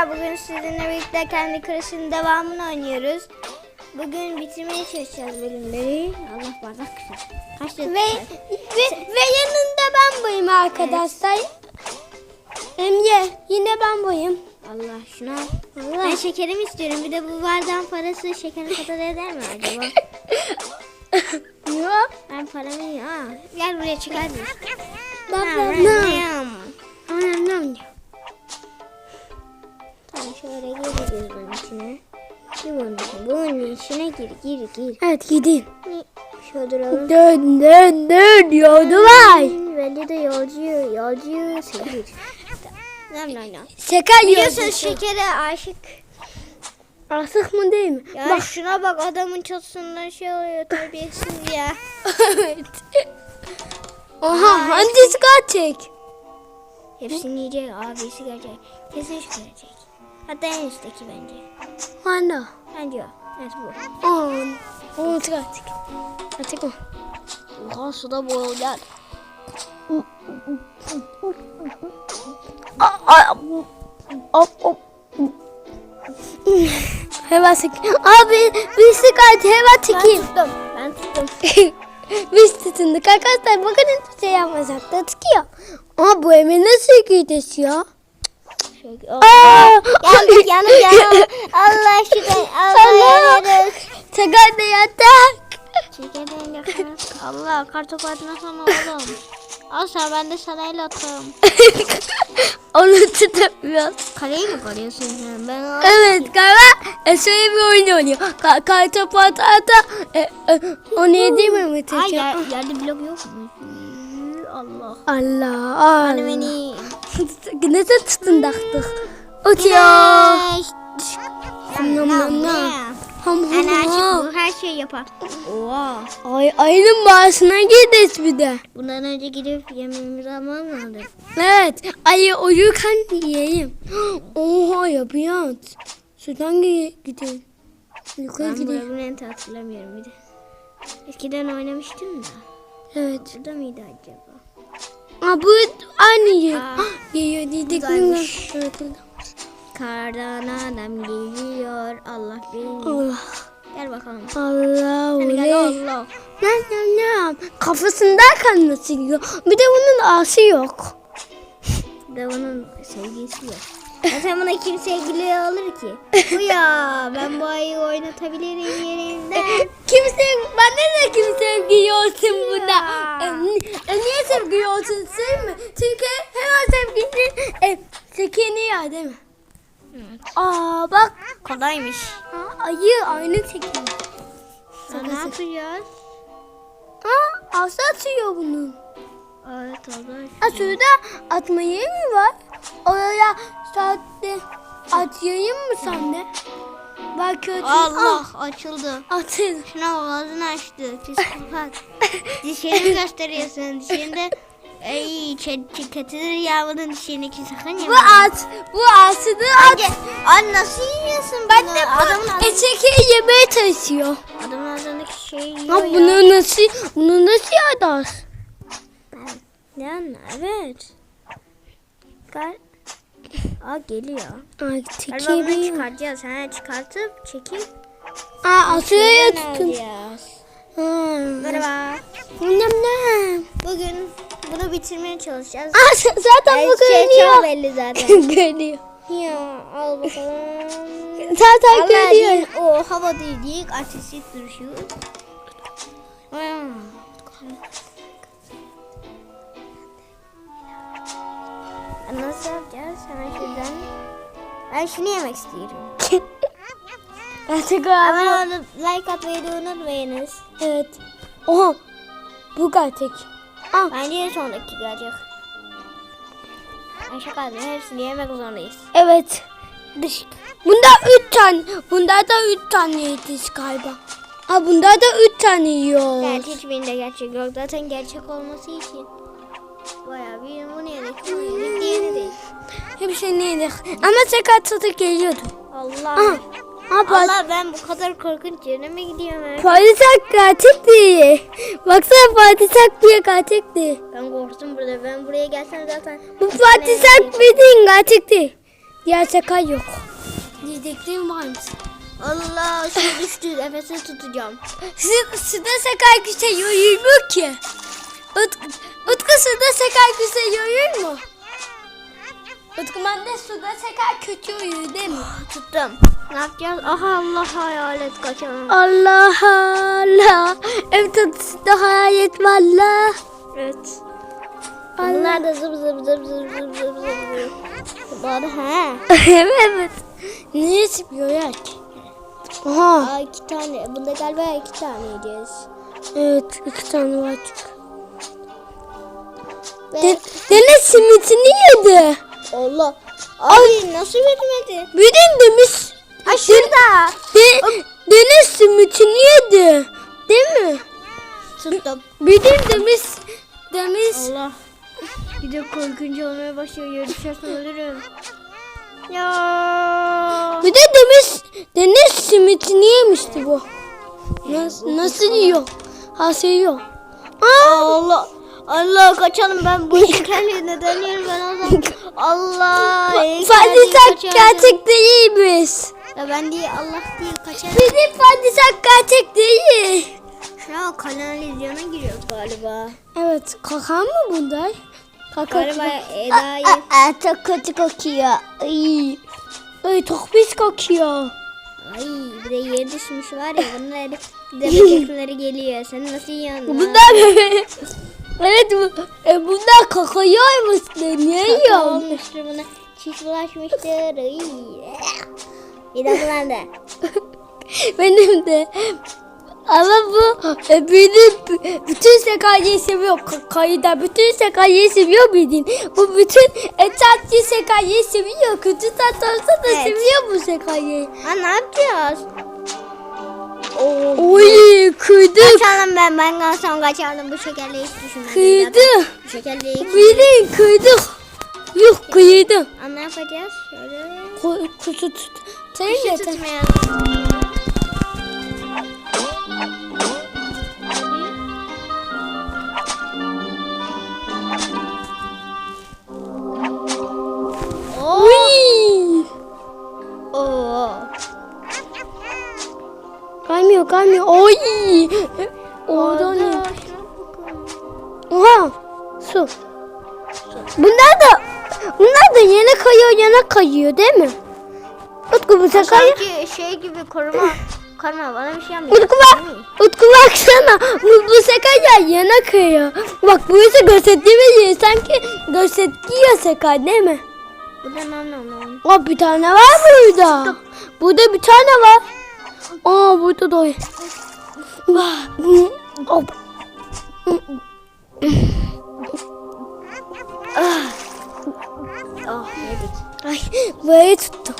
arkadaşlar bugün sizinle birlikte kendi kreşinin devamını oynuyoruz. Bugün bitirmeye çalışacağız bölümleri. Allah bardak kısa. Kaç? Ve, ve, ve yanında ben boyum arkadaşlar. Emre yine ben boyum. Allah şuna. Allah. Ben şekerim istiyorum. Bir de bu bardağın parası şekerin kadar eder mi acaba? Yok. Ben paramı Aa, Gel buraya çıkar mısın? Baba Nam, ne? nam. Anam nam. Tamam şöyle gireceğiz bunun içine. Gir bunun içine. Bunun içine gir gir gir. Evet gidin. Şöyle duralım. Dön dön dön yoldu var. Bence de yolcu, yolcu sevir. Nam nam nam. Şeker Biliyorsunuz yolcusu. şekere aşık. Artık mı değil mi? Ya Bak. şuna bak adamın çatısından şey oluyor terbiyesiz ya. evet. Oha hangisi gerçek? Hepsini yiyecek abisi gelecek. Kesin şu gelecek. Hatta en üstteki bence. Ana. Bence o. Evet bu. On. On gerçek. Gerçek o. Oha suda boğulacak. Hemen çek. Abi bir sıkıntı hemen Ben çekeyim. tuttum. Ben tuttum. Biz tutundık arkadaşlar. Bakın hiçbir şey yapmasak da tutuyor. Ama bu Emre nasıl gidiyor Şöyle. Oh. Aa! Yandık yandık yandık. Allah aşkına. Allah yandık. Sakar da yatak. Çekemeyin yakın. Allah kartopu atmasana oğlum. Al sen ben de sana el atayım. Onu tutamıyoruz. Kaleyi mi koruyorsun sen? Ben o... Evet galiba e, şöyle bir oyun oynuyor. Ka karta patata e, e, o ne değil mi Mete? yer, yerde blok yok mu? Allah. Allah Hani Allah. beni... Nasıl tutundaktık? Uçuyor. Nam nam nam. Ham ham ham. her şeyi yapar. Oha. Ay ayının bağısına girdik bir de. Bundan önce gidip yemeğimizi almam lazım. Evet. Ayı uyurken yiyeyim. Oha yapıyor. Şuradan gi- gidelim. Yukarı Ben gidelim. bu labirenti hatırlamıyorum bir de. Eskiden oynamıştım da. Evet. Burada mıydı acaba? Aa, bu aynı yer. Geliyor dedik. Evet. burada. Kardan adam geliyor. Allah beni. Allah. Gel bakalım. Allah. Oley. Allah. Ne ne ne. Kafasından kan nasıl Bir de bunun ağası yok. Bir de onun sevgilisi yok. Zaten buna kim sevgili alır ki? Bu ya ben bu ayı oynatabilirim yerimden. Kimse, bana da kim sevgi olsun buna. E, e, niye sevgi olsun değil mi? Çünkü hemen sevgisi e, çekiniyor değil mi? Aa bak. Kolaymış. Aa, ayı aynı çekiniyor. Sen ne yapacağız? Aa ağzı atıyor bunun. Evet olur. Aa, şurada atma yeri mi var? Oraya saatte atayım mı sende? Belki atayım. Allah açıldı. Ah, atayım. Şuna bak ağzını açtı. Psikopat. Dişlerini gösteriyorsun. Dişlerinde Ey kötüdür ya bunun dişlerini ki sakın Bu yeme. at. Bu ağzını at. Ay nasıl yiyorsun Ben bunu? de adamın, bu eşeği yemeye çalışıyor. adamın ağzındaki şeyi yiyor Ha ya. bunu nasıl bunu nasıl yadar? Yani evet. Gel. Aa geliyor. Ay Galiba bunu çekeyim. çıkartacağız. Ha çıkartıp çekip Aa aşağıya Şuradan tutun. Merhaba. Nem nem. Bugün bunu bitirmeye çalışacağız. Aa zaten Her bu şey çok görünüyor. belli zaten. Görünüyor. ya al bakalım. Zaten görünüyor. o hava değil değil ateşi duruşu. Nasıl yapacağız? Hemen şuradan. Ben şunu yemek istiyorum. Gerçek Abone olup like atmayı da unutmayınız. Evet. Oha. Bu gerçek. Aa, Bence son dakika gelecek. Ben şaka yapıyorum. Hepsini yemek zorundayız. evet. Dış. Bunda üç tane. Bunda da üç tane yetiş galiba. Ha bunda da üç tane yiyor. Evet hiçbirinde gerçek yok. Zaten gerçek olması için. Bayağı bir yedik. Bunu yedik. Diğeri değil. Hepsini yedik. Ama sakat tadı geliyordu. Allah. Aha. Allah ben bu kadar korkunç yerine mi gidiyorum? ya? Padişah gerçekti. Baksana padişah bir gerçekti. Ben korktum burada. Ben buraya gelsem zaten. Bu padişah bildiğin gerçekti. Diğer sekay yok. Diyeceklerim var mı? Allah su düştü. Nefesi tutacağım. Suda sekay güzel yürüyemiyor ki. Utku, Utku suda sekay güzel yürür mu? Utku ben de suda sekay kötü yürüyor değil mi? Tuttum. Ne yapacağız? Aha Allah hayalet kaçalım. Allah Allah. Evet suda hayalet valla. Evet. Bunlar da zıp zıp zıp zıp zıp zıp zıp. Bana he. evet evet. Niye sıkıyor ya ki? Aha. Aa iki tane. Bunda galiba iki tane yiyeceğiz. Evet iki tane var çünkü. De, deniz simitini yedi. Allah. Abi nasıl vermedi? Bildin demiş. Ha şurada. De, deniz simitini yedi. Değil mi? Tuttum. Bildin demiş. Demiş. Allah. Bir de korkunç olmaya başlıyor. Yere düşersen ölürüm. Ya. Bir de demiş deniz simitini yemişti bu. Nasıl, nasıl yiyor? Ha seviyor. Aa, Allah. Allah kaçalım ben bu neden yiyorum ben zaman. Allah. Fadisak gerçek değilmiş. Ya ben değil Allah değil kaçarım. Bizim fadisak gerçek değil. Şu an kanalizyona giriyoruz galiba. Evet kakan mı bunda? Kaka. Galiba Eda'yı. çok kötü kokuyor. Ay. Ay çok pis kokuyor. Ay bir de yere düşmüş var ya de böcekleri geliyor. Sen nasıl yiyorsun? lan? Bunlar Evet bu, e, bunlar kaka yiyormuş. Niye Kaka yiyor? olmuştur buna. Çiş bulaşmıştır. Bir de bulandı. Benim de. Ama bu e, benim b- bütün sekayı seviyor. Kakayı da bütün sekayı seviyor bildiğin. Bu bütün etatçı sekayı seviyor. Kötü tat olsa da Evet. seviyor bu sekayı. Ha ne yapacağız? Oo. Oy kıydı. Kaçalım ben. Ben kalsam kaçardım. Bu şekerliği hiç düşünmedim. Kıydı. Bu şekerliği hiç Bildiğin kıydık. Yok kıydı. Aa, ne yapacağız? Şöyle. Ku- Kutu tut. Sen yeter. tutmayalım. Kaymıyor. Oy. Orada bakın. Oha. Su. Bunlar da bunlar da yana kayıyor yana kayıyor değil mi? Utku bu sefer Sanki şey gibi koruma. Koruma bana bir şey yapmıyor. Utku bak. Utku baksana. Bu, bu ya yana kayıyor. Bak bu ise gösterdiğimiz yer sanki gösterdiği sekar değil mi? Bu da nam nam nam. Aa bir tane var burada. Burada bir tane var. Burada da. Hop. Oh yedik. Ay böyle tuttu.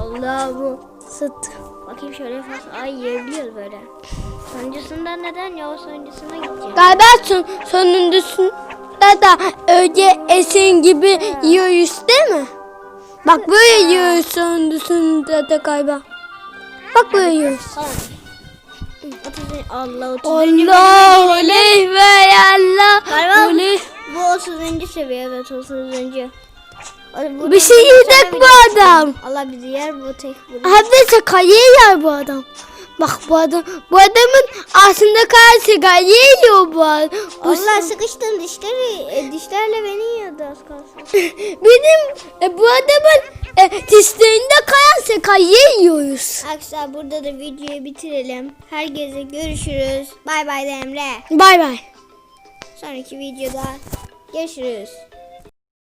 Allah bu. Sıttı. Bakayım şöyle fazla. Ay yiyebiliyoruz böyle. Sonuncusundan neden ya? O sonuncusuna gideceğim. Galiba son, sonuncusunda da öyle esin gibi yiyoruz değil mi? Bak böyle yiyoruz sonuncusunda da galiba. 30. Allah 30. Allah oley ve Allah. Oley. bu 30. seviye evet 30. Bu Bir şey yiyecek bu adam. Allah bizi yer bu tek. Hem de sekayı yer bu adam. Bak bu adam, bu adamın aslında karşı sekayı yiyor bu adam. Bu Allah sıkıştın dişleri e, dişlerle beni yiyordu az kalsın. Benim e, bu adamın e, dişlerinde kayan sekayı yiyoruz. Arkadaşlar burada da videoyu bitirelim. Herkese görüşürüz. Bay bay de Emre. Bay bay. Sonraki videoda görüşürüz.